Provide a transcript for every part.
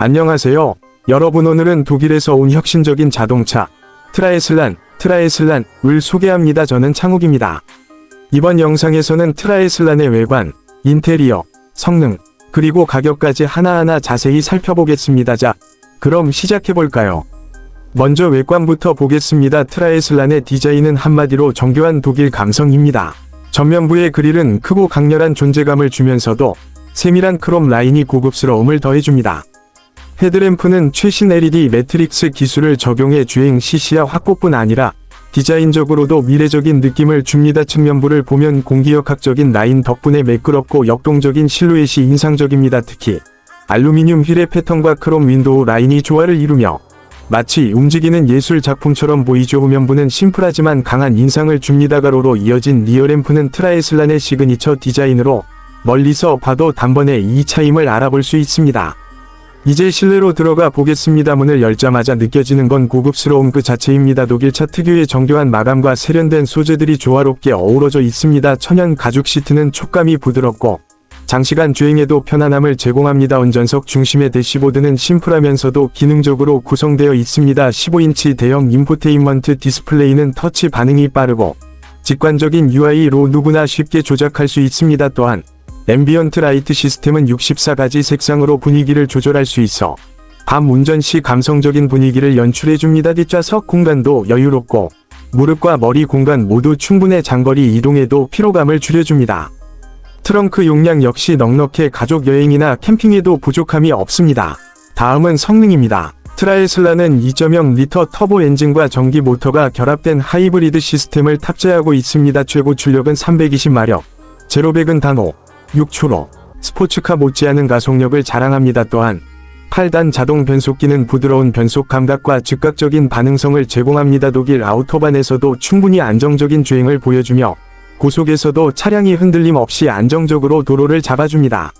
안녕하세요. 여러분 오늘은 독일에서 온 혁신적인 자동차 트라이슬란, 트라이슬란 을 소개합니다. 저는 창욱입니다. 이번 영상에서는 트라이슬란의 외관, 인테리어, 성능, 그리고 가격까지 하나하나 자세히 살펴보겠습니다. 자, 그럼 시작해볼까요? 먼저 외관부터 보겠습니다. 트라이슬란의 디자인은 한마디로 정교한 독일 감성입니다. 전면부의 그릴은 크고 강렬한 존재감을 주면서도 세밀한 크롬 라인이 고급스러움을 더해줍니다. 헤드램프는 최신 LED 매트릭스 기술을 적용해 주행 시시야 확보뿐 아니라 디자인적으로도 미래적인 느낌을 줍니다. 측면부를 보면 공기역학적인 라인 덕분에 매끄럽고 역동적인 실루엣이 인상적입니다. 특히 알루미늄 휠의 패턴과 크롬 윈도우 라인이 조화를 이루며 마치 움직이는 예술 작품처럼 보이죠. 후면부는 심플하지만 강한 인상을 줍니다. 가로로 이어진 리어램프는 트라이슬란의 시그니처 디자인으로 멀리서 봐도 단번에 이 차임을 알아볼 수 있습니다. 이제 실내로 들어가 보겠습니다. 문을 열자마자 느껴지는 건 고급스러움 그 자체입니다. 독일 차 특유의 정교한 마감과 세련된 소재들이 조화롭게 어우러져 있습니다. 천연 가죽 시트는 촉감이 부드럽고 장시간 주행에도 편안함을 제공합니다. 운전석 중심의 대시보드는 심플하면서도 기능적으로 구성되어 있습니다. 15인치 대형 인포테인먼트 디스플레이는 터치 반응이 빠르고 직관적인 UI로 누구나 쉽게 조작할 수 있습니다. 또한 앰비언트 라이트 시스템은 64가지 색상으로 분위기를 조절할 수 있어 밤 운전 시 감성적인 분위기를 연출해줍니다. 뒷좌석 공간도 여유롭고 무릎과 머리 공간 모두 충분해 장거리 이동에도 피로감을 줄여줍니다. 트렁크 용량 역시 넉넉해 가족 여행이나 캠핑에도 부족함이 없습니다. 다음은 성능입니다. 트라이슬라는 2.0 리터 터보 엔진과 전기 모터가 결합된 하이브리드 시스템을 탑재하고 있습니다. 최고 출력은 320마력, 제로백은 단호, 6초로 스포츠카 못지않은 가속력을 자랑합니다. 또한 8단 자동 변속기는 부드러운 변속 감각과 즉각적인 반응성을 제공합니다. 독일 아우토반에서도 충분히 안정적인 주행을 보여주며 고속에서도 차량이 흔들림 없이 안정적으로 도로를 잡아줍니다.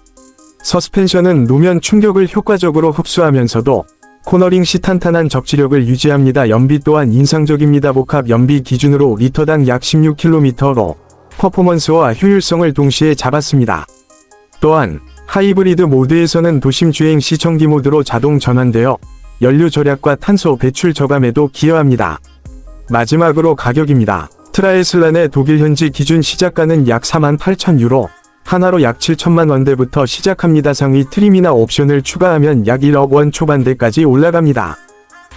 서스펜션은 노면 충격을 효과적으로 흡수하면서도 코너링 시 탄탄한 접지력을 유지합니다. 연비 또한 인상적입니다. 복합 연비 기준으로 리터당 약 16km로 퍼포먼스와 효율성을 동시에 잡았습니다. 또한 하이브리드 모드에서는 도심 주행 시 청기 모드로 자동 전환되어 연료 절약과 탄소 배출 저감에도 기여합니다. 마지막으로 가격입니다. 트라이슬란의 독일 현지 기준 시작가는 약 48,000유로, 하나로 약 7천만 원대부터 시작합니다. 상위 트림이나 옵션을 추가하면 약 1억 원 초반대까지 올라갑니다.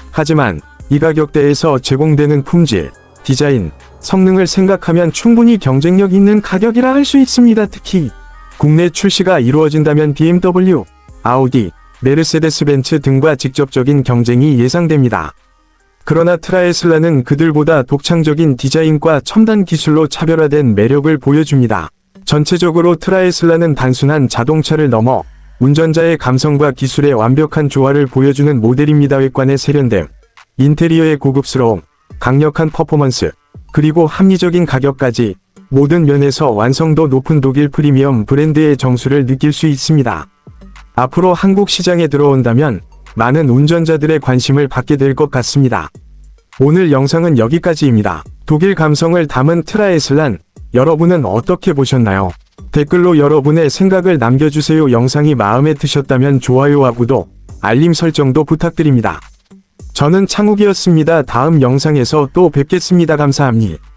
하지만 이 가격대에서 제공되는 품질, 디자인, 성능을 생각하면 충분히 경쟁력 있는 가격이라 할 수 있습니다. 특히 국내 출시가 이루어진다면 BMW, 아우디, 메르세데스 벤츠 등과 직접적인 경쟁이 예상됩니다. 그러나 트라이슬라는 그들보다 독창적인 디자인과 첨단 기술로 차별화된 매력을 보여줍니다. 전체적으로 트라이슬라는 단순한 자동차를 넘어 운전자의 감성과 기술의 완벽한 조화를 보여주는 모델입니다. 외관의 세련됨, 인테리어의 고급스러움, 강력한 퍼포먼스, 그리고 합리적인 가격까지 모든 면에서 완성도 높은 독일 프리미엄 브랜드의 정수를 느낄 수 있습니다. 앞으로 한국 시장에 들어온다면 많은 운전자들의 관심을 받게 될 것 같습니다. 오늘 영상은 여기까지입니다. 독일 감성을 담은 트라이슬란, 여러분은 어떻게 보셨나요? 댓글로 여러분의 생각을 남겨주세요. 영상이 마음에 드셨다면 좋아요와 구독, 알림 설정도 부탁드립니다. 저는 창욱이었습니다. 다음 영상에서 또 뵙겠습니다. 감사합니다.